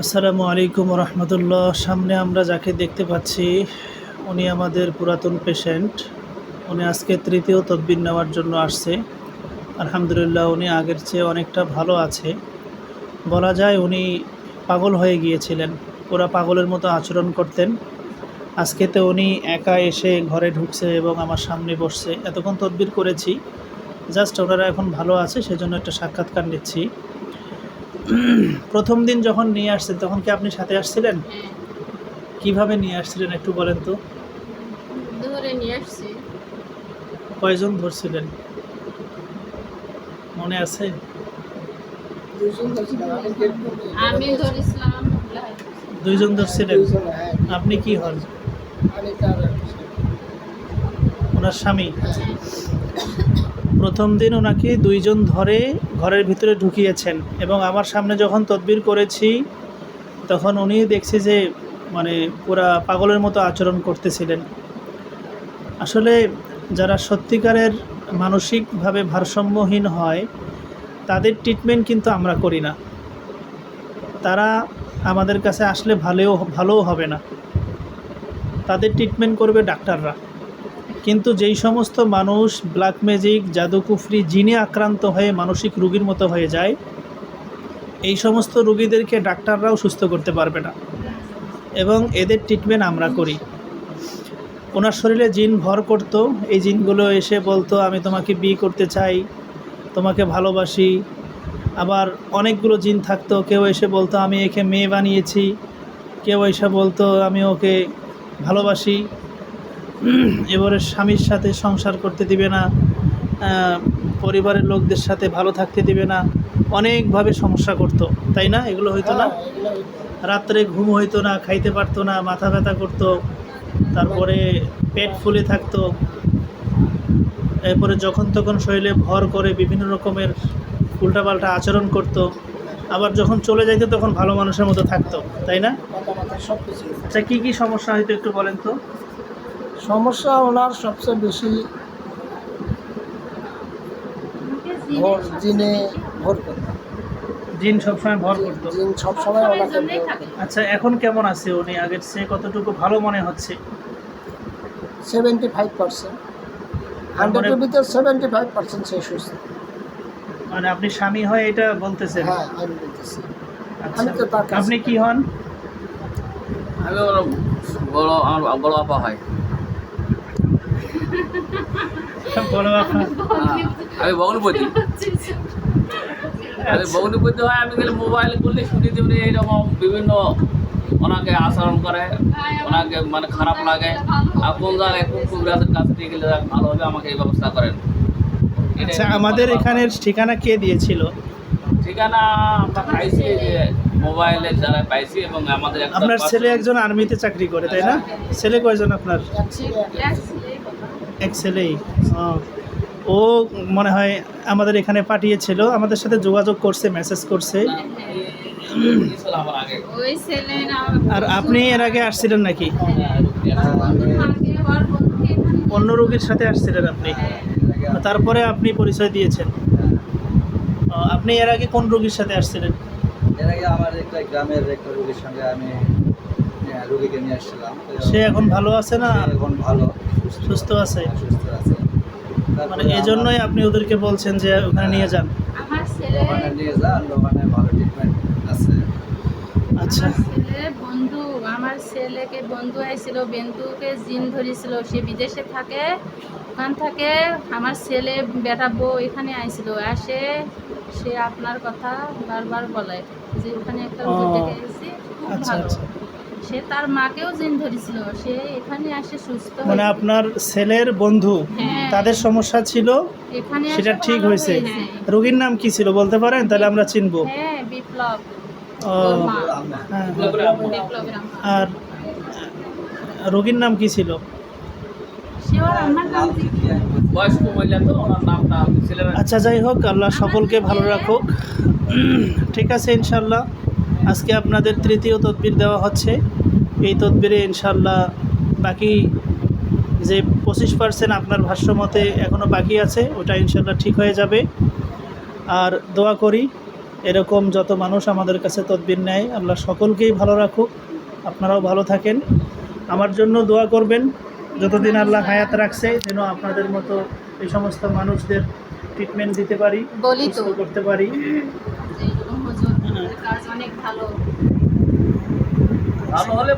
আসসালামু আলাইকুম রহমতুল্লাহ সামনে আমরা যাকে দেখতে পাচ্ছি, উনি আমাদের পুরাতন পেশেন্ট উনি আজকে তৃতীয় তদবির নেওয়ার জন্য আসছে। আলহামদুলিল্লাহ, উনি আগের চেয়ে অনেকটা ভালো আছে। বলা যায় উনি পাগল হয়ে গিয়েছিলেন। পুরা পাগলের মতো আচরণ করতেন। আজকে তো উনি একা এসে ঘরে ঢুকছে এবং আমার সামনে বসছে। এতক্ষণ তদবির করেছি। জাস্ট ওনারা এখন ভালো আছে, সেজন্য একটা সাক্ষাৎকার নিচ্ছি। প্রথম দিন যখন নিয়ে আসছেন তখন কি আপনি সাথে আসছিলেন? কীভাবে নিয়ে আসছিলেন একটু বলেন তো। ধরে নিয়ে আসছি। কয়জন ধরছিলেন? মনে আছে? আমি ধরেছিলাম দুইজন ধরছিলেন? আপনি কি হন? ওনার স্বামী? প্রথম দিন ওনাকে দুইজন ধরে ঘরের ভিতরে ঢুকিয়েছেন এবং আমার সামনে যখন তদবির করেছি, তখন উনি দেখছি যে মানে পুরা পাগলের মতো আচরণ করতেছিলেন। আসলে যারা সত্যিকারের মানসিকভাবে ভারসাম্যহীন হয়, তাদের ট্রিটমেন্ট কিন্তু আমরা করি না। তারা আমাদের কাছে আসলে ভালোও ভালোও হবে না। তাদের ট্রিটমেন্ট করবে ডাক্তাররা। কিন্তু যেই সমস্ত মানুষ ব্ল্যাক ম্যাজিক জাদুকুফরি, জিনে আক্রান্ত হয়ে মানসিক রুগীর মতো হয়ে যায়, এই সমস্ত রুগীদেরকে ডাক্তাররাও সুস্থ করতে পারবে না। এবং এদের ট্রিটমেন্ট আমরা করি। ওনার শরীরে জিন ভর করতো, এই জিনগুলো এসে বলতো, আমি তোমাকে বিয়ে করতে চাই, তোমাকে ভালোবাসি। আবার অনেকগুলো জিন থাকতো, কেউ এসে বলতো, আমি একে মেয়ে বানিয়েছি। কেউ এসে বলতো, আমি ওকে ভালোবাসি। এবারে স্বামীর সাথে সংসার করতে দিবে না পরিবারের লোকদের সাথে ভালো থাকতে দিবে না, অনেকভাবে সমস্যা করতো, তাই না? এগুলো হইতো না? রাত্রে ঘুম হইতো না, খাইতে পারতো না, মাথা ব্যথা করতো, তারপরে পেট ফুলে থাকতো। এরপরে যখন তখন শরীরে ভর করে বিভিন্ন রকমের উল্টাপাল্টা আচরণ করত, আবার যখন চলে যাইতো তখন ভালো মানুষের মতো থাকতো, তাই না? আচ্ছা কী কী সমস্যা হয়তো একটু বলেন তো? সমস্যা ওনার সবচেয়ে বেশি ভোর জিনে ভোর করত জিন সবসময় ভর করতো? জিন সবসময় ওনাকে আচ্ছা এখন কেমন আছে উনি? আগের চেয়ে কতটুকু ভালো মনে হচ্ছে? সেভেন্টি ফাইভ পার্সেন্ট হান্ড্রেডের ভিতরে সেভেন্টি ফাইভ পার্সেন্ট সে সুস্থ মানে আপনি স্বামী হয়ে এটা বলতেছেন? হ্যাঁ আমি বলতেছি। আচ্ছা আমি তো আপনি কি হন? আমি বড় আমার বড় আপা হয়। আমি ভগ্নপতি আমি ভগ্নপতি হয় আমি গেলে মোবাইল করলে শুনি তেমনি এইরকম বিভিন্ন ওনাকে আচরণ করে ওনাকে মানে খারাপ লাগে। আর কোন জায়গায় কোন কবিরাজের কাছে নিয়ে গেলে ভালো হবে আমাকে এই ব্যবস্থা করেন। আচ্ছা আমাদের এখানের ঠিকানা কে দিয়েছিল? ঠিকানা আমরা পাইছি যে মোবাইলে দ্বারা পাইছি এবং আমাদের আপনার ছেলে একজন আর্মিতে চাকরি করে তাই না? ছেলে কয়জন আপনার? এক ছেলেই ও। মনে হয় আমাদের এখানে পাঠিয়েছিল আমাদের সাথে যোগাযোগ করছে মেসেজ করছে। ছিল ছেলে আর আপনি এর আগে আসছিলেন নাকি? অন্য রোগীর সাথে আসছিলেন আপনি? তারপরে আপনি পরিচয় দিয়েছেন। আপনি এর আগে কোন রোগীর সাথে আসছিলেন? এর আগে আমার একটা গ্রামের একটা রোগীর সঙ্গে আমি রোগীকে নিয়ে আসছিলাম। সে এখন ভালো আছে না? এখন ভালো সুস্থ। আছে? সুস্থ আছে। মানে এই জন্যই আপনি ওদেরকে বলছেন যে ওখানে নিয়ে যান। আমার ছেলে ওখানে নিয়ে যান ওখানে ভালো ট্রিটমেন্ট আছে। আচ্ছা। ছেলে বন্ধু আমার ছেলেকে বন্ধু আইছিল বন্ধুকে জিন ধরেছিল সে বিদেশে থাকে ওখান থেকে। আমার ছেলে বেটা বউ এখানে আইছিল আসে সে আপনার কথা বারবার বলে যে ওখানে একটা রোগী ও, থেকে এসেছি খুব আচ্ছা ভালো। আচ্ছা। সে তার মাকেও জিন ধরেছিল। সে এখানে আসে সুস্থ মানে আপনার ছেলের বন্ধু হ্যাঁ। তাদের সমস্যা ছিল এখানে সেটা ঠিক হয়েছে। রোগীর নাম কি ছিল বলতে পারেন? তাহলে আমরা চিনবো। হ্যাঁ বিপ্লব। হ্যাঁ। আর রোগীর নাম কি ছিল? আচ্ছা যাই হোক আল্লাহ সকলকে ভালো রাখুক। ঠিক আছে ইনশাল্লাহ আজকে আপনাদের তৃতীয় তদবির দেওয়া হচ্ছে। এই তদবিরে ইনশাল্লাহ বাকি যে পঁচিশ পার্সেন্ট আপনার ভাষ্যমতে এখনও বাকি আছে ওটা ইনশাল্লাহ ঠিক হয়ে যাবে। আর দোয়া করি এরকম যত মানুষ আমাদের কাছে তদবির নেয় আল্লাহ সকলকেই ভালো রাখুক আপনারাও ভালো থাকেন। আমার জন্য দোয়া করবেন যতদিন আল্লাহ হায়াত রাখছে যেন আপনাদের মতো এই সমস্ত মানুষদের ট্রিটমেন্ট দিতে পারি করতে পারি। কাজ অনেক ভালো। ভালো হলে